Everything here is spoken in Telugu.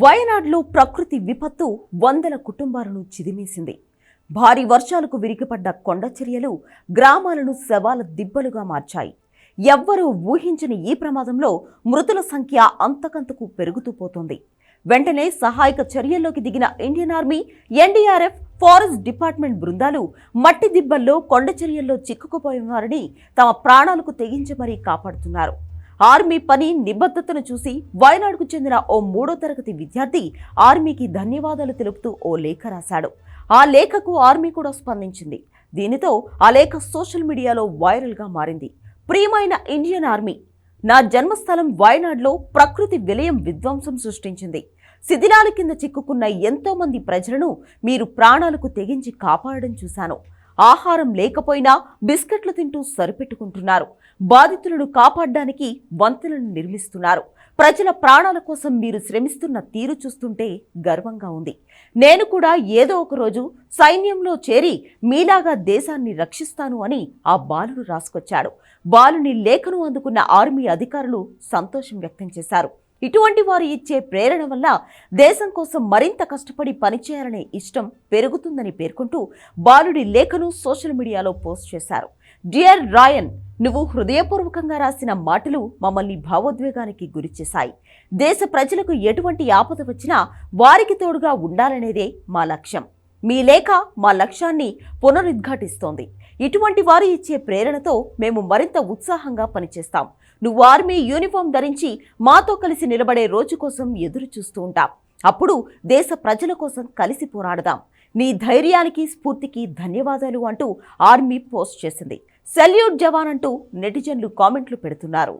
వయనాడ్లో ప్రకృతి విపత్తు వందల కుటుంబాలను చిదిమేసింది. భారీ వర్షాలకు విరిగిపడ్డ కొండచర్యలు గ్రామాలను శవాల దిబ్బలుగా మార్చాయి. ఎవ్వరూ ఊహించని ఈ ప్రమాదంలో మృతుల సంఖ్య అంతకంతకు పెరుగుతూ పోతోంది. వెంటనే సహాయక చర్యల్లోకి దిగిన Indian army NDRF forest department బృందాలు మట్టి దిబ్బల్లో కొండచర్యల్లో చిక్కుకుపోయిన వారిని తమ ప్రాణాలకు తెగించి మరీ కాపాడుతున్నారు. ఆర్మీ పని నిబద్ధతను చూసి వయనాడుకు చెందిన ఓ మూడో తరగతి విద్యార్థి ఆర్మీకి ధన్యవాదాలు తెలుపుతూ ఓ లేఖ రాశాడు. ఆ లేఖకు ఆర్మీ కూడా స్పందించింది. దీనితో ఆ లేఖ సోషల్ మీడియాలో వైరల్గా మారింది. ప్రియమైన ఇండియన్ ఆర్మీ నా జన్మస్థలం వయనాడ్లో ప్రకృతి విలయం విధ్వంసం సృష్టించింది. శిథిలాల కింద చిక్కుకున్న ఎంతోమంది ప్రజలను మీరు ప్రాణాలకు తెగించి కాపాడడం చూశాను. ఆహారం లేకపోయినా బిస్కెట్లు తింటూ సరిపెట్టుకుంటున్నారు. బాధితులను కాపాడడానికి వంతెనలు నిర్మిస్తున్నారు. ప్రజల ప్రాణాల కోసం మీరు శ్రమిస్తున్న తీరు చూస్తుంటే గర్వంగా ఉంది. నేను కూడా ఏదో ఒకరోజు సైన్యంలో చేరి మీలాగా దేశాన్ని రక్షిస్తాను అని ఆ బాలుడు రాసుకొచ్చాడు. బాలుని లేఖను అందుకున్న ఆర్మీ అధికారులు సంతోషం వ్యక్తం చేశారు. ఇటువంటి వారు ఇచ్చే ప్రేరణ వల్ల దేశం కోసం మరింత కష్టపడి పనిచేయాలనే ఇష్టం పెరుగుతుందని పేర్కొంటూ బాలుడి లేఖను సోషల్ మీడియాలో పోస్ట్ చేశారు. డియర్ రాయన్ నువ్వు హృదయపూర్వకంగా రాసిన మాటలు మమ్మల్ని భావోద్వేగానికి గురిచేశాయి దేశ ప్రజలకు ఎటువంటి ఆపద వచ్చినా వారికి తోడుగా ఉండాలనేదే మా లక్ష్యం. మీ లేఖ మా లక్ష్యాన్ని పునరుద్ఘాటిస్తోంది. ఇటువంటి వారు ఇచ్చే ప్రేరణతో మేము మరింత ఉత్సాహంగా పనిచేస్తాం. నువ్వు ఆర్మీ యూనిఫామ్ ధరించి మాతో కలిసి నిలబడే రోజు కోసం ఎదురు చూస్తూ ఉంటాం. అప్పుడు దేశ ప్రజల కోసం కలిసి పోరాడదాం. నీ ధైర్యానికి స్ఫూర్తికి ధన్యవాదాలు అంటూ ఆర్మీ పోస్ట్ చేసింది. సెల్యూట్ జవాన్ అంటూ నెటిజన్లు కామెంట్లు పెడుతున్నారు.